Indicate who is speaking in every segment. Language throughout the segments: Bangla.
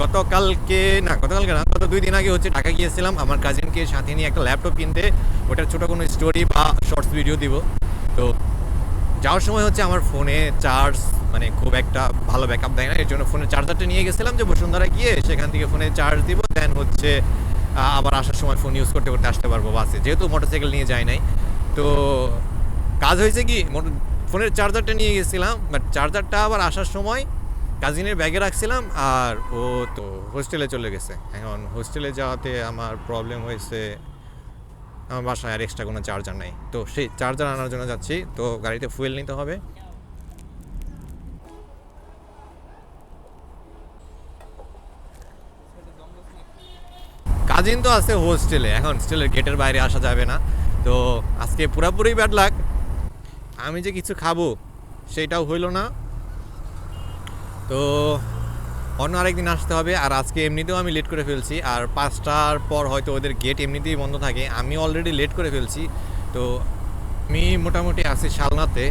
Speaker 1: গতকালকে, না গতকালকে না, গত দুই দিন আগে হচ্ছে ঢাকা গিয়েছিলাম। আমার কাজিনকে সাথে নিয়ে একটা ল্যাপটপ কিনতে। ওটার ছোটো কোনো স্টোরি বা শর্টস ভিডিও দিব। তো যাওয়ার সময় হচ্ছে আমার ফোনে চার্জ মানে খুব একটা ভালো ব্যাকআপ দেয় না। এর জন্য ফোনের চার্জারটা নিয়ে গেছিলাম যে বসুন্ধরা গিয়ে সেখান থেকে ফোনে চার্জ দিব। দেন হচ্ছে আবার আসার সময় ফোন ইউজ করতে করতে আসতে পারব বাসে। যেহেতু মোটরসাইকেল নিয়ে যাই নাই। তো কাজ হয়েছে কি? ফোনের চার্জারটা নিয়ে গেছিলাম। বাট চার্জারটা আবার আসার সময় কাজিনের ব্যাগে রাখছিলাম আর ও তো হোস্টেলে চলে গেছে। এখন হোস্টেলে যাওয়াতে আমার প্রবলেম হয়েছে, আমার বাসায় আর এক্সট্রা কোনো চার্জার নাই। তো সেই চার্জার আনার জন্য যাচ্ছি, তো গাড়িতে ফুয়েল নিতে হবে। কাজিন তো আছে হোস্টেলে, এখন হোস্টেলের গেটের বাইরে আসা যাবে না। তো আজকে পুরাপুরি ব্যাড লাগ আমি যে কিছু খাব সেইটাও হইল না। তো অন্য আরেকদিন আসতে হবে, আর আজকে এমনিতেও আমি লেট করে ফেলছি, আর পাঁচটার পর হয়তো ওদের গেট এমনিতেই বন্ধ থাকে। আমি অলরেডি লেট করে ফেলছি, তো আমি মোটামুটি আছি শালনাতে।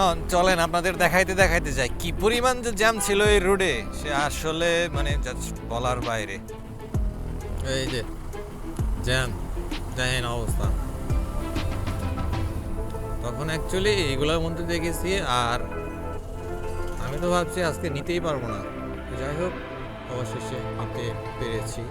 Speaker 1: এখন চলেন আপনাদের দেখাইতে দেখাইতে যাই। কি পরিমাণ যে জ্যাম ছিল এই রোডে, সে আসলে মানে বলার বাইরে। এই যে, জ্যাম, দেখেন অবস্থা। তখন অ্যাকচুয়ালি এগুলোর মধ্যে দেখেছি আর আমি তো ভাবছি আজকে নিতেই পারব না। যাই হোক, অবশেষে নিতে পেরেছি।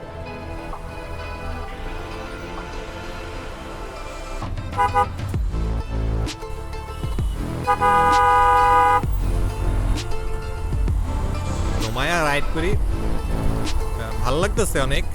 Speaker 1: রোমায়া রাইড করি। ভালো লাগতেছে অনেক।